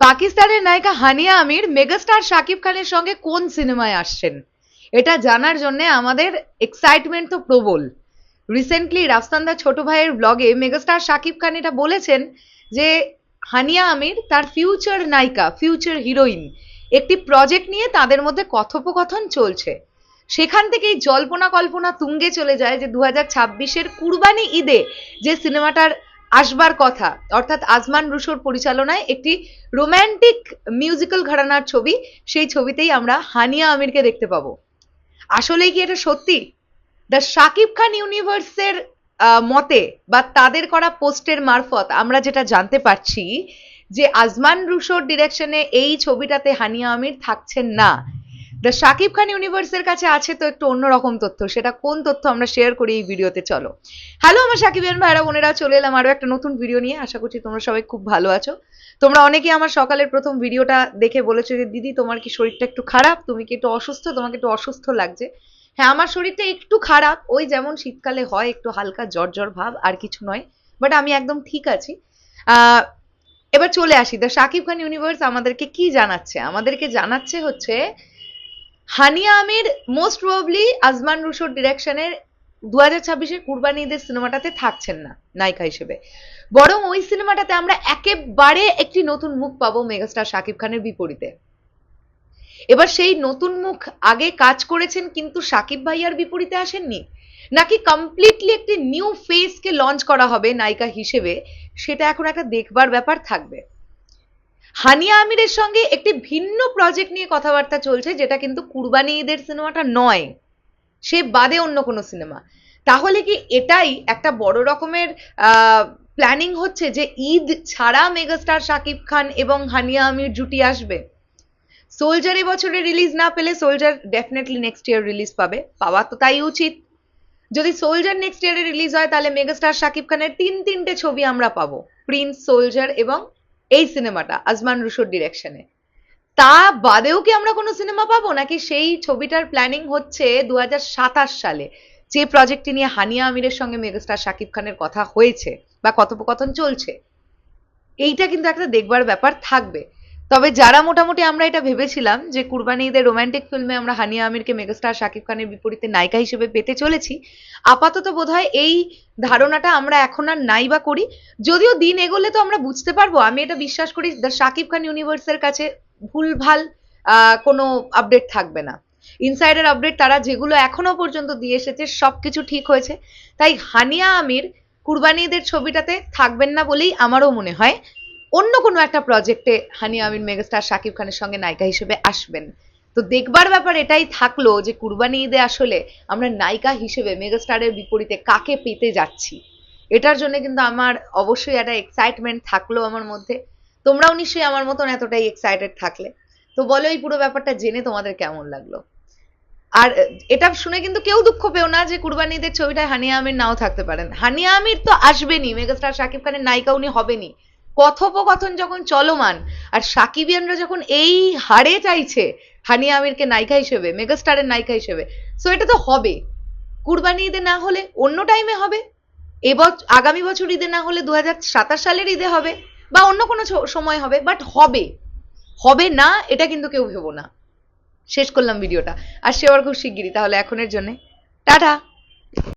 পাকিস্তানের নায়িকা হানিয়া আমির মেগাস্টার শাকিব খানের সঙ্গে কোন সিনেমায় আসছেন? এটা জানার জন্য আমাদের এক্সাইটমেন্ট তো প্রবল। রিসেন্টলি রাফসান্দা ছোট ভাইয়ের ব্লগে মেগাস্টার শাকিব খান এটা বলেছেন যে, হানিয়া আমির তার ফিউচার নায়িকা ফিউচার হিরোইন একটি প্রজেক্ট নিয়ে তাদের মধ্যে কথোপকথন চলছে। সেখান থেকেই জল্পনা কল্পনা তুঙ্গে চলে যায় যে দু হাজার ছাব্বিশের কুরবানি ঈদে যে সিনেমাটার আসবার কথা। অর্থাৎ আজমান রুশোর পরিচালনায় একটি রোম্যান্টিক মিউজিক্যাল ঘরানার ছবি, সেই ছবিতেই আমরা হানিয়া আমিরকে দেখতে পাবো। আসলেই কি এটা সত্যি? দ্য শাকিব খান ইউনিভার্সের মতে বা তাদের করা পোস্টের মারফত আমরা যেটা জানতে পারছি যে আজমান রুশোর ডিরেকশনে এই ছবিটাতে হানিয়া আমির থাকছেন না। দ্য শাকিব খান ইউনিভার্সের কাছে আছে তো একটু অন্যরকম তথ্য, সেটা কোন তথ্য আমরা শেয়ার করি এই ভিডিওতে চলো। হ্যালো আমার সাকিবেন ভাইরা, বোনেরা, চলে এলাম আরও একটা নতুন ভিডিও নিয়ে। আশা করছি তোমরা সবাই খুব ভালো আছো। তোমরা অনেকেই আমার সকালের প্রথম ভিডিওটা দেখে বলেছ যে, দিদি, তোমার কি শরীরটা একটু খারাপ? তুমি কি একটু অসুস্থ? তোমাকে একটু অসুস্থ লাগছে? হ্যাঁ আমার শরীরটা একটু খারাপ। ওই যেমন শীতকালে হয়, একটু হালকা জ্বর জ্বর ভাব, আর কিছু নয়। বাট আমি একদম ঠিক আছি। এবার চলে আসি। দ্য শাকিব খান ইউনিভার্স আমাদেরকে কি জানাচ্ছে? আমাদেরকে জানাচ্ছে হচ্ছে হানিয়া আমির মোস্ট প্রবাবলি আজমান রুশোর ডিরেকশনের দু হাজার ছাব্বিশের কুরবানি ঈদের সিনেমাটাতে থাকছেন না, নায়িকা হিসেবে। বরং ওই সিনেমাটাতে আমরা একেবারে একটি নতুন মুখ পাবো মেগাস্টার শাকিব খানের বিপরীতে। এবার সেই নতুন মুখ আগে কাজ করেছেন কিন্তু শাকিব ভাইয়ার বিপরীতে আসেননি? নাকি কমপ্লিটলি একটি নিউ ফেসকে লঞ্চ করা হবে নায়িকা হিসেবে, সেটা এখন একটা দেখবার ব্যাপার থাকবে। হানিয়া আমিরের সঙ্গে একটি ভিন্ন প্রজেক্ট নিয়ে কথাবার্তা চলছে, যেটা কিন্তু কুরবানি ঈদের সিনেমাটা নয়, সে বাদে অন্য কোনো সিনেমা। তাহলে কি এটাই একটা বড় রকমের প্ল্যানিং হচ্ছে যে ঈদ ছাড়া মেগাস্টার শাকিব খান এবং হানিয়া আমির জুটি আসবে? সোলজার বছরে রিলিজ না পেলে soldier definitely next year release পাবে, পাওয়া তো তাই উচিত। যদি সোলজার নেক্সট ইয়ারে রিলিজ হয়, তাহলে মেগাস্টার শাকিব খানের তিন তিনটে ছবি আমরা পাবো প্রিন্স সোলজার এবং এই সিনেমাটা, আজমান রুশোর ডিরেকশনে তা বাদেও কি আমরা কোনো সিনেমা পাবো? নাকি সেই ছবিটার প্ল্যানিং হচ্ছে দু হাজার সাতাশ সালে, যে প্রজেক্টটি নিয়ে হানিয়া আমিরের সঙ্গে মেগাস্টার শাকিব খানের কথা হয়েছে বা কথোপকথন চলছে? এইটা কিন্তু একটা দেখবার ব্যাপার থাকবে। তবে যারা মোটামুটি আমরা এটা ভেবেছিলাম যে কুরবানি ঈদের রোমান্টিক ফিল্মে আমরা হানিয়া আমিরকে মেগাস্টার শাকিব খানের বিপরীতে নায়িকা হিসেবে পেতে চলেছি, আপাতত বোধহয় এই ধারণাটা আমরা এখন আর নাই বা করি। যদিও দিন এগোলে তো আমরা বুঝতে পারব, আমি এটা বিশ্বাস করি দ্য শাকিব খান ইউনিভার্সের কাছে ভুলভাল কোনো আপডেট থাকবে না। ইনসাইডের আপডেট তারা যেগুলো এখনও পর্যন্ত দিয়ে এসেছে, সবকিছু ঠিক হয়েছে। তাই হানিয়া আমির কুরবানি ঈদের ছবিটাতে থাকবেন না বলেই আমারও মনে হয়। অন্য কোনো একটা প্রজেক্টে হানি আমিন মেগাস্টার শাকিব খানের সঙ্গে নায়িকা হিসেবে আসবেন। তো দেখবার ব্যাপার এটাই থাকল যে কুরবানি ঈদে আসলে আমরা নায়িকা হিসেবে মেগাস্টারের বিপরীতে কাকে পেতে যাচ্ছি? এটার জন্য কিন্তু আমার অবশ্যই একটা এক্সাইটমেন্ট থাকল আমার মধ্যে। তোমরাও নিশ্চয়ই আমার মতন এতটাই এক্সাইটেড থাকলে। তো বলো এই পুরো ব্যাপারটা জেনে তোমাদের কেমন লাগল? আর এটা শুনে কিন্তু কেউ দুঃখ পেও না যে কুরবানি ঈদের ছবিটায় হানিয়া আমির নাও থাকতে পারেন। হানিয়া আমির তো আসবেনই মেগাস্টার শাকিব খানের নায়িকা উনি হবেনই। কথোপকথন যখন চলমান, আর সাকিবিয়ানরা যখন এই হারে চাইছে হানিয়া আমিরকে নায়িকা হিসেবে, মেগাস্টারের নায়িকা হিসেবে সো এটা তো হবে। কুরবানি ঈদে না হলে অন্য টাইমে হবে। এবছর আগামী বছর ঈদে না হলে দু সালের ঈদে হবে, বা অন্য কোনো সময় হবে বাট হবে। হবে না, এটা কিন্তু কেউ ভেবো না। শেষ করলাম ভিডিওটা। আর সে আবার খুব শিগগিরই, তাহলে এখনের জন্যে। টাটা!